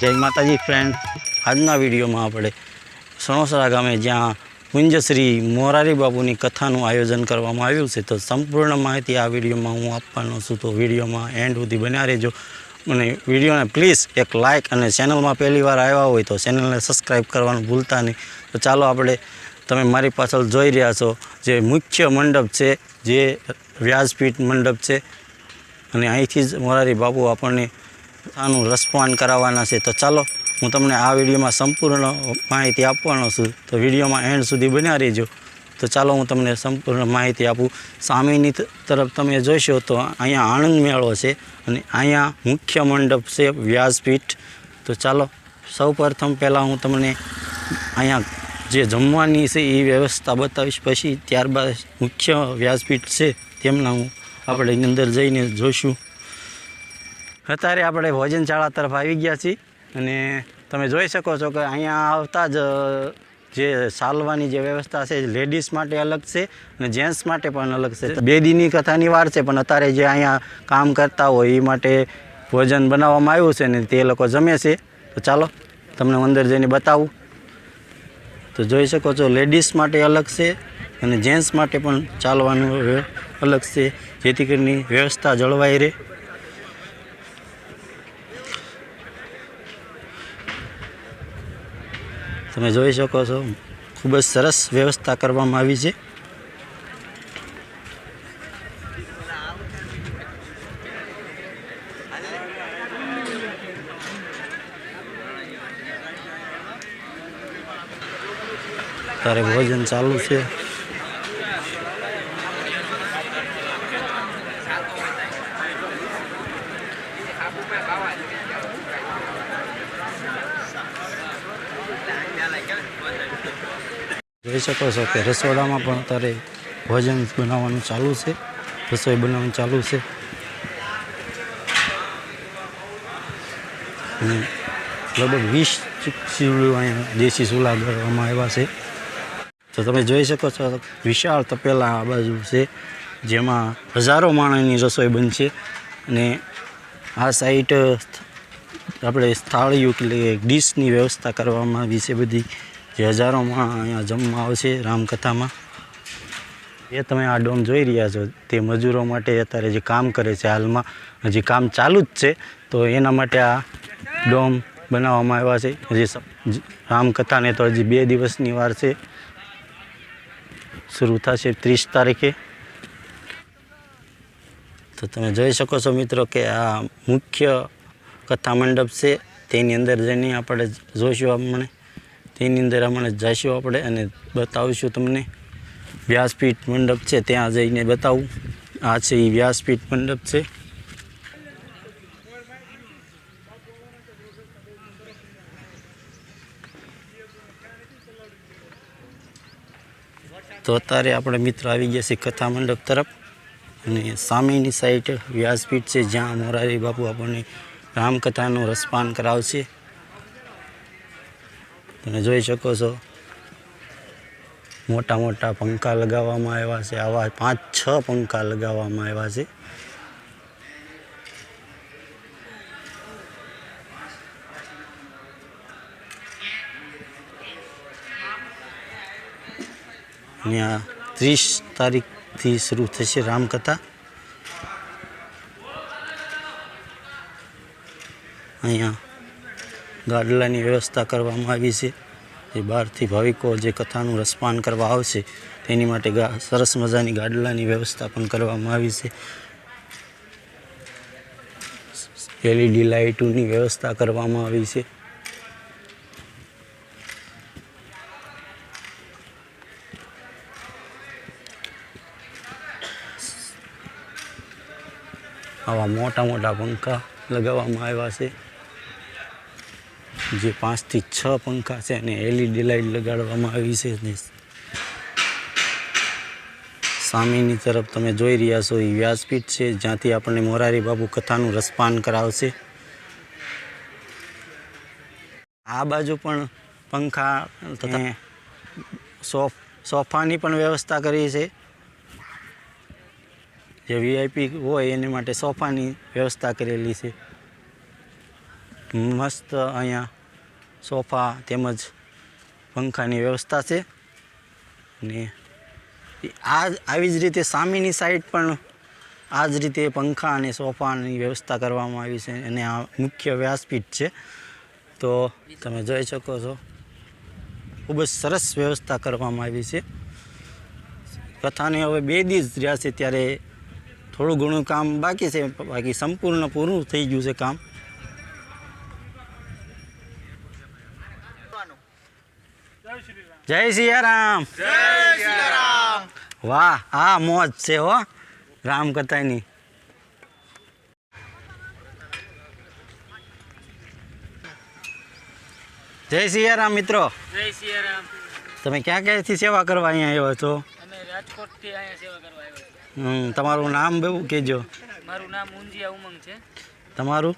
જય માતાજી ફ્રેન્ડ આજના વિડીયોમાં આપણે સણોસરા ગામે જ્યાં પુંજશ્રી મોરારી બાપુની કથાનું આયોજન કરવામાં આવ્યું છે, તો સંપૂર્ણ માહિતી આ વિડીયોમાં હું આપવાનો છું. તો વિડીયોમાં એન્ડ સુધી બન્યા રહેજો. અને વિડીયોને પ્લીઝ એક લાઇક અને ચેનલમાં પહેલી વાર આવ્યા હોય તો ચેનલને સબસ્ક્રાઈબ કરવાનું ભૂલતા નહીં. તો ચાલો આપણે, તમે મારી પાછળ જોઈ રહ્યા છો, જે મુખ્ય મંડપ છે, જે વ્યાસપીઠ મંડપ છે. અને અહીંથી જ મોરારી બાપુ આપણને આનું રસપાન કરાવવાના છે. તો ચાલો, હું તમને આ વિડીયોમાં સંપૂર્ણ માહિતી આપવાનો છું. તો વિડીયોમાં એન્ડ સુધી બન્યા રહેજો. તો ચાલો, હું તમને સંપૂર્ણ માહિતી આપું. સામેની તરફ તમે જોઈશો તો અહીંયા આણંદ મેળો છે અને અહીંયા મુખ્ય મંડપ છે વ્યાસપીઠ. તો ચાલો સૌ પ્રથમ પહેલાં હું તમને અહીંયા જે જમવાની છે એ વ્યવસ્થા બતાવીશ. પછી ત્યારબાદ મુખ્ય વ્યાસપીઠ છે, તેમના હું આપણે અંદર જઈને જોઈશું અત્યારે આપણે ભોજનશાળા તરફ આવી ગયા છીએ અને તમે જોઈ શકો છો કે અહીંયા આવતા જ જે ચાલવાની જે વ્યવસ્થા છે, લેડીઝ માટે અલગ છે અને જેન્ટ્સ માટે પણ અલગ છે. બે દીની કથાની વાર છે, પણ અત્યારે જે અહીંયા કામ કરતા હોય એ માટે ભોજન બનાવવામાં આવ્યું છે ને તે લોકો જમે છે. તો ચાલો, તમને અંદર જઈને બતાવું. તો જોઈ શકો છો, લેડીઝ માટે અલગ છે અને જેન્ટ્સ માટે પણ ચાલવાનું અલગ છે. જેથી કરીને વ્યવસ્થા જળવાઈ રહે. તમે જોઈ શકો છો, ખૂબ જ સરસ વ્યવસ્થા કરવામાં આવી છે. ત્યારે ભોજન ચાલુ છે. જોઈ શકો છો કે રસોડામાં પણ અત્યારે ભોજન બનાવવાનું ચાલુ છે. રસોઈ બનાવવાનું ચાલુ છે. અને લગભગ વીસ ચૂલા અહીંયા દેશી ચૂલા કરવામાં આવ્યા છે. તો તમે જોઈ શકો છો, વિશાળ તપેલા આ બાજુ છે, જેમાં હજારો માણસની રસોઈ બનશે. અને આ સાઈડ આપણે થાળીઓ કે ડીશની વ્યવસ્થા કરવામાં આવી છે બધી. જે હજારોમાં અહીંયા જમવા આવશે રામકથામાં. એ તમે આ ડોમ જોઈ રહ્યા છો, તે મજૂરો માટે અત્યારે જે કામ કરે છે હાલમાં, હજી કામ ચાલુ જ છે, તો એના માટે આ ડોમ બનાવવામાં આવ્યા છે. હજી રામકથાને તો હજી બે દિવસની વાર છે. શરૂ થશે ત્રીસ તારીખે. તો તમે જોઈ શકો છો મિત્રો કે આ મુખ્ય કથા મંડપ છે, તેની અંદર જઈને આપણે જોઈશું આપણે તેની અંદર અમને જઈશું આપણે અને બતાવીશું તમને. વ્યાસપીઠ મંડપ છે, ત્યાં જઈને બતાવું. આ છે એ વ્યાસપીઠ મંડપ છે. તો અત્યારે આપણે મિત્ર આવી ગયા છે કથા મંડપ તરફ. અને સામેની સાઈડ વ્યાસપીઠ છે, જ્યાં મોરારી બાપુ આપણને રામકથાનું રસપાન કરાવશે. તમે જોઈ શકો છો. મોટા મોટા પંખા લગાવવામાં આવ્યા છે. આવા પાંચ છ પંખા લગાવવામાં આવ્યા છે. અહીંયા ત્રીસ તારીખથી શરૂ થશે રામકથા. અહીંયા ગાડલાની વ્યવસ્થા કરવામાં આવી છે. એ બહારથી ભાવિકો જે કથાનું રસપાન કરવા આવશે, તેની માટે સરસ મજાની ગાડલાની વ્યવસ્થા પણ કરવામાં આવી છે. એલઈડી લાઇટોની વ્યવસ્થા કરવામાં આવી છે. આવા મોટા મોટા પંખા લગાવવામાં આવ્યા છે. જે પાંચથી છ પંખા છે અને એલઈડી લાઇટ લગાડવામાં આવી છે સામેની તરફ તમે જોઈ રહ્યા છો એ વ્યાસપીઠ છે, જ્યાંથી આપણને મોરારી બાબુ કથાનું રસપાન કરાવશે. આ બાજુ પણ પંખા તથા સોફ, સોફાની પણ વ્યવસ્થા કરી છે. જે વીઆઈપી હોય એની માટે સોફાની વ્યવસ્થા કરેલી છે. મસ્ત અહીંયા સોફા તેમજ પંખાની વ્યવસ્થા છે. અને આ આવી જ રીતે સામેની સાઈડ પણ આ જ રીતે પંખા અને સોફાની વ્યવસ્થા કરવામાં આવી છે અને આ મુખ્ય વ્યાસપીઠ છે. તો તમે જોઈ શકો છો, ખૂબ જ સરસ વ્યવસ્થા કરવામાં આવી છે. કથાને હવે બે દિવસ રહ્યા છે, ત્યારે થોડું ઘણું કામ બાકી છે, બાકી સંપૂર્ણ પૂરું થઈ ગયું છે કામ. જય સિયારામ. વાહ આ મોજ છે હો રામ કથાની જય સિયારામ મિત્રો. જય સિયારામ. તમે ક્યાં ક્યાંથી સેવા કરવા અહીંયા આવ્યો છો? અમે રાજકોટથી અહીંયા સેવા કરવા આવ્યા હમ, તમારું નામ બેવું કહેજો. મારું નામ ઊંધિયા ઉમંગ છે. તમારું?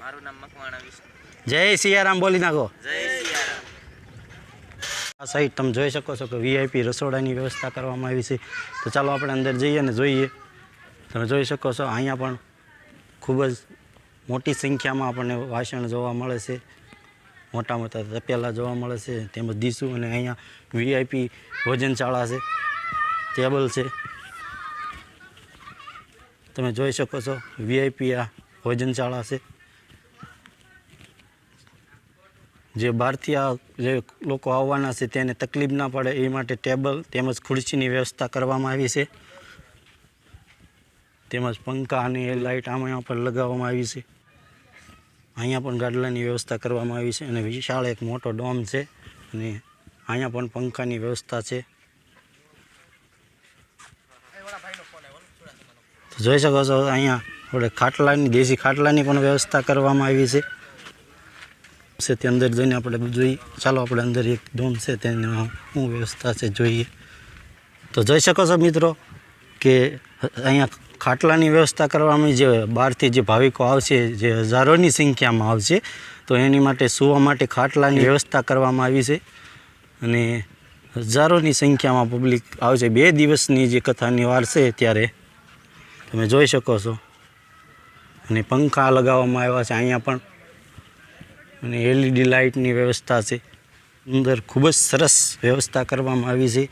મારું નામ મકવાણા વિષ્ણુ. જય સિયારામ બોલી નાખો. જય સિયારામ આ સાઈડ તમે જોઈ શકો છો કે વીઆઈપી રસોડાની વ્યવસ્થા કરવામાં આવી છે. તો ચાલો આપણે અંદર જઈએ ને જોઈએ. તમે જોઈ શકો છો અહીંયા પણ ખૂબ જ મોટી સંખ્યામાં આપણને વાસણ જોવા મળે છે. મોટા મોટા તપેલા જોવા મળે છે. તેમજ દીશું અને અહીંયા વીઆઈપી ભોજનશાળા છે. ટેબલ છે. તમે જોઈ શકો છો વીઆઈપી આ ભોજનશાળા છે. જે આ જે લોકો આવવાના છે તેને તકલીફ ના પડે એ માટે ટેબલ તેમજ ખુરશીની વ્યવસ્થા કરવામાં આવી છે. તેમજ પંખા અને લાઇટ આમાં પર લગાવવામાં આવી છે. અહીંયા પણ ગાડલાની વ્યવસ્થા કરવામાં આવી છે અને વિશાળ એક મોટો ડોમ છે અને અહીંયા પણ પંખાની વ્યવસ્થા છે. જોઈ શકો છો અહીંયા આપણે ખાટલાની, દેશી ખાટલાની પણ વ્યવસ્થા કરવામાં આવી છે. છે તે અંદર જઈને આપણે જોઈએ ચાલો આપણે અંદર એક ડોમ છે તેની શું વ્યવસ્થા છે જોઈએ. તો જોઈ શકો છો મિત્રો કે અહીંયા ખાટલાની વ્યવસ્થા કરવામાં જે બહારથી જે ભાવિકો આવશે, જે હજારોની સંખ્યામાં આવશે, તો એની માટે સુવા માટે ખાટલાની વ્યવસ્થા કરવામાં આવી છે. અને હજારોની સંખ્યામાં પબ્લિક આવશે. બે દિવસની જે કથાની વાર છે ત્યારે તમે જોઈ શકો છો. અને પંખા લગાવવામાં આવ્યા છે. અહીંયા પણ અને એલઈડી લાઇટની વ્યવસ્થા છે. અંદર ખૂબ જ સરસ વ્યવસ્થા કરવામાં આવી છે.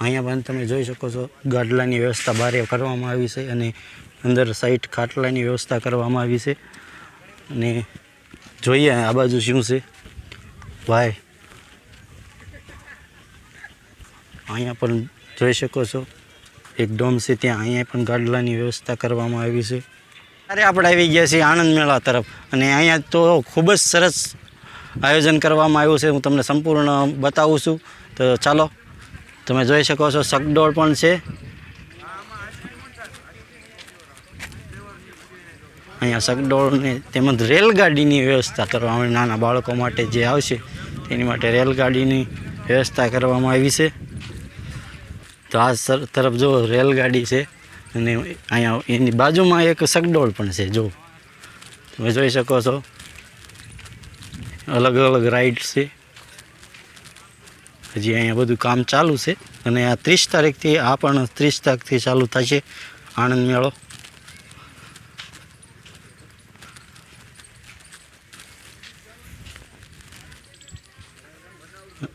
અહીંયા પણ તમે જોઈ શકો છો, ગાડલાની વ્યવસ્થા બહાર કરવામાં આવી છે અને અંદર સાઈડ ખાટલાની વ્યવસ્થા કરવામાં આવી છે. અને જોઈએ આ બાજુ શું છે. ભાઈ, અહીંયા પણ જોઈ શકો છો. એક ડોમ છે ત્યાં, અહીંયા પણ ગાડલાની વ્યવસ્થા કરવામાં આવી છે. ત્યારે આપણે આવી ગયા છીએ આનંદ મેળા તરફ. અને અહીંયા તો ખૂબ જ સરસ આયોજન કરવામાં આવ્યું છે. હું તમને સંપૂર્ણ બતાવું છું. તો ચાલો, તમે જોઈ શકો છો, સગડોળ પણ છે. અહીંયા સગડોળને તેમજ રેલગાડીની વ્યવસ્થા કરવામાં નાના બાળકો માટે જે આવશે, તેની માટે રેલગાડીની વ્યવસ્થા કરવામાં આવી છે. તો આ તરફ જો રેલગાડી છે. અને અહીંયા એની બાજુમાં એક સગડોળ પણ છે જો તમે જોઈ શકો છો. અલગ અલગ રાઈડ છે. હજી અહીંયા બધું કામ ચાલુ છે. અને આ ત્રીસ તારીખથી, આ પણ ત્રીસ તારીખથી ચાલુ થશે આનંદ મેળો.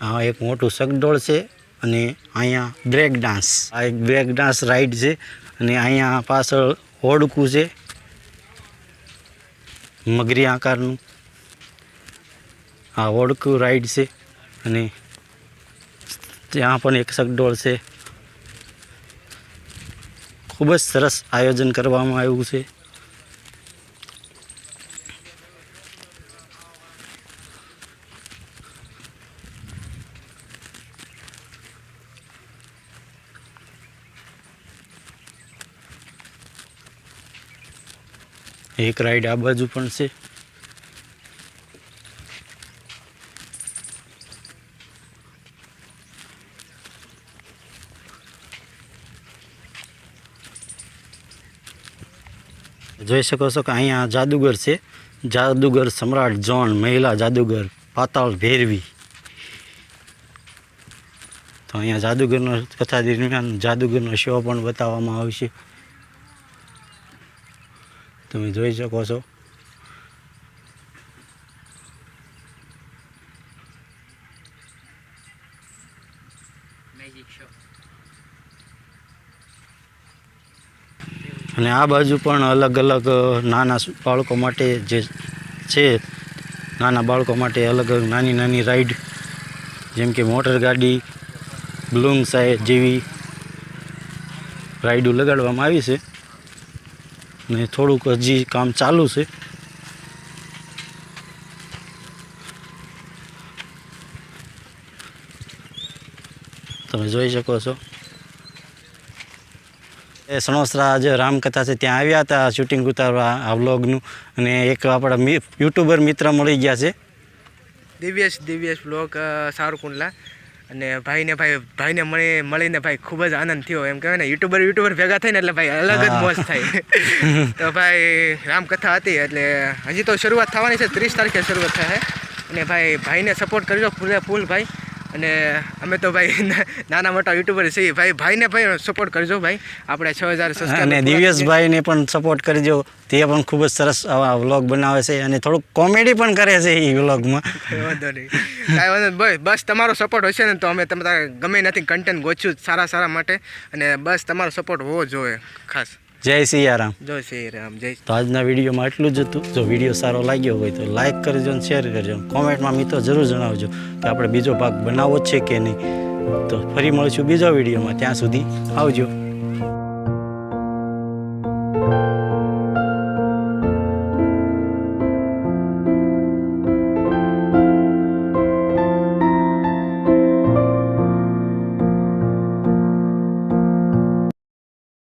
આ એક મોટું સગડોળ છે અને અહીંયા બ્રેક ડાન્સ. આ એક બ્રેક ડાન્સ રાઈડ છે. અને અહીંયા પાછળ હોડકું છે. મગરી આકારનું. આ હોડકું રાઈડ છે અને ત્યાં પણ એક સગડોળ છે. ખૂબ જ સરસ આયોજન કરવામાં આવ્યું છે. એક રાઈડ આ બાજુ પણ છે. જોઈ શકો છો કે અહીંયા જાદુગર છે. જાદુગર સમ્રાટ જોન મહિલા જાદુગર પાતાળ ભેરવી. તો અહીંયા જાદુગરનો કથા દરમિયાન જાદુગરનો શો પણ બતાવવામાં આવશે તમે જોઈ શકો છો. અને આ બાજુ પણ અલગ અલગ નાના બાળકો માટે જે છે નાના બાળકો માટે અલગ અલગ નાની નાની રાઈડ જેમ કે મોટર ગાડી બ્લૂમ સાઈડ જેવી રાઈડો લગાડવામાં આવી છે. ને થોડુંક હજી કામ ચાલુ છે. તમે જોઈ શકો છો. એ સણોસરા જે રામકથા છે ત્યાં આવ્યા હતા શૂટિંગ ઉતારવા આ વ્લોગનું અને એક આપણા યુટ્યુબર મિત્ર મળી ગયા છે. દિવ્યેશ દિવ્યેશ બ્લોગ સારું કુંડલા અને ભાઈને ભાઈ ભાઈને મળી મળીને ભાઈ ખૂબ જ આનંદ થયો. એમ કહેવાય ને યુટ્યુબર યુટ્યુબર ભેગા થઈને એટલે ભાઈ અલગ જ મોજ થાય. તો ભાઈ રામકથા હતી એટલે હજી તો શરૂઆત થવાની છે. ત્રીસ તારીખે શરૂઆત થાય. અને ભાઈ ભાઈને સપોર્ટ કરજો ફૂલે ફૂલ ભાઈ. અને અમે તો ભાઈ નાના મોટા યુટ્યુબર છીએ. ભાઈ ભાઈને ભાઈ સપોર્ટ કરજો ભાઈ. આપણે છ હજાર અને દિવ્યેશભાઈને પણ સપોર્ટ કરજો. તે પણ ખૂબ જ સરસ આવા વ્લોગ બનાવે છે અને થોડુંક કોમેડી પણ કરે છે એ વ્લોગમાં વાંધો નહીં. કાંઈ વાંધો બસ તમારો સપોર્ટ હશે ને તો અમે તમે ગમે નથી કન્ટેન્ટ ગોચ્યું સારા સારા માટે. અને બસ તમારો સપોર્ટ હોવો જોઈએ ખાસ. જય સિયારામ. જય શ્રી રામ જય તો આજના વિડીયોમાં એટલું જ હતું. જો વીડિયો સારો લાગ્યો હોય તો લાઇક કરજો અને શેર કરજો. કોમેન્ટમાં મિત્રો જરૂર જણાવજો કે આપણે બીજો ભાગ બનાવવો છે કે નહીં. તો ફરી મળીશું બીજા વિડીયોમાં. ત્યાં સુધી આવજો.